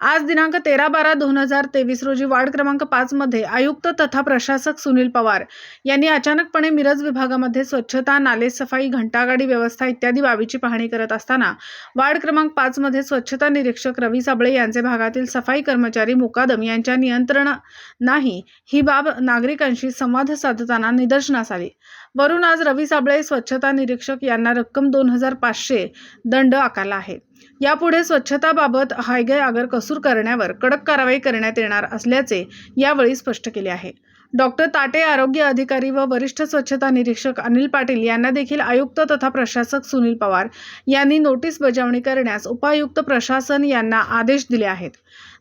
आज दिनांक तेरा बारा दोन हजार तेवीस रोजी वार्ड क्रमांक पाच मध्ये आयुक्त तथा प्रशासक सुनील पवार यांनी अचानकपणे मिरज विभागामध्ये स्वच्छता नाले सफाई घंटागाडी व्यवस्था इत्यादी बाबीची पाहणी करत असताना वार्ड क्रमांक पाच मध्ये स्वच्छता निरीक्षक रवी साबळे यांचे भागातील सफाई कर्मचारी मुकादम यांच्या नियंत्रण नाही ही बाब नागरिकांशी संवाद साधताना निदर्शनास आली. वरून आज रवी साबळे स्वच्छता निरीक्षक यांना रक्कम दोन हजार पाचशे दंड आकारला आहे. यापुढे स्वच्छताबाबत हायगय आगर कसूर करण्यावर कडक कारवाई करण्यात येणार असल्याचे यावेळी स्पष्ट केले आहे. डॉक्टर ताटे आरोग्य अधिकारी व वरिष्ठ स्वच्छता निरीक्षक अनिल पाटील यांना देखील आयुक्त तथा प्रशासक सुनील पवार यांनी नोटीस बजावणी करण्यास उपायुक्त प्रशासन यांना आदेश दिले आहेत.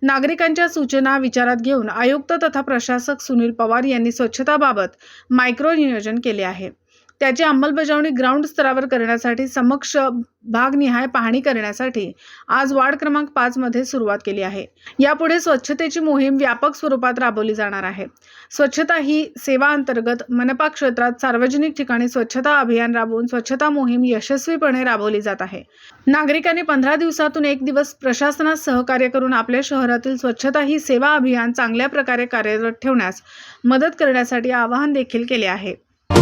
नागरिकांच्या सूचना विचारात घेऊन आयुक्त तथा प्रशासक सुनील पवार यांनी स्वच्छताबाबत मायक्रो नियोजन केले आहे. त्याची अंमलबजावणी ग्राउंड स्तरावर करण्यासाठी समक्ष भागनिहाय पाहणी करण्यासाठी आज वार्ड क्रमांक पाच मध्ये सुरुवात केली आहे. यापुढे स्वच्छतेची मोहीम व्यापक स्वरूपात राबवली जाणार आहे. स्वच्छता ही सेवा अंतर्गत मनपा क्षेत्रात सार्वजनिक ठिकाणी स्वच्छता अभियान राबवून स्वच्छता मोहीम यशस्वीपणे राबवली जात आहे. नागरिकांनी पंधरा दिवसातून एक दिवस प्रशासनास सहकार्य करून आपल्या शहरातील स्वच्छता ही सेवा अभियान चांगल्या प्रकारे कार्यरत ठेवण्यास मदत करण्यासाठी आवाहन देखील केले आहे.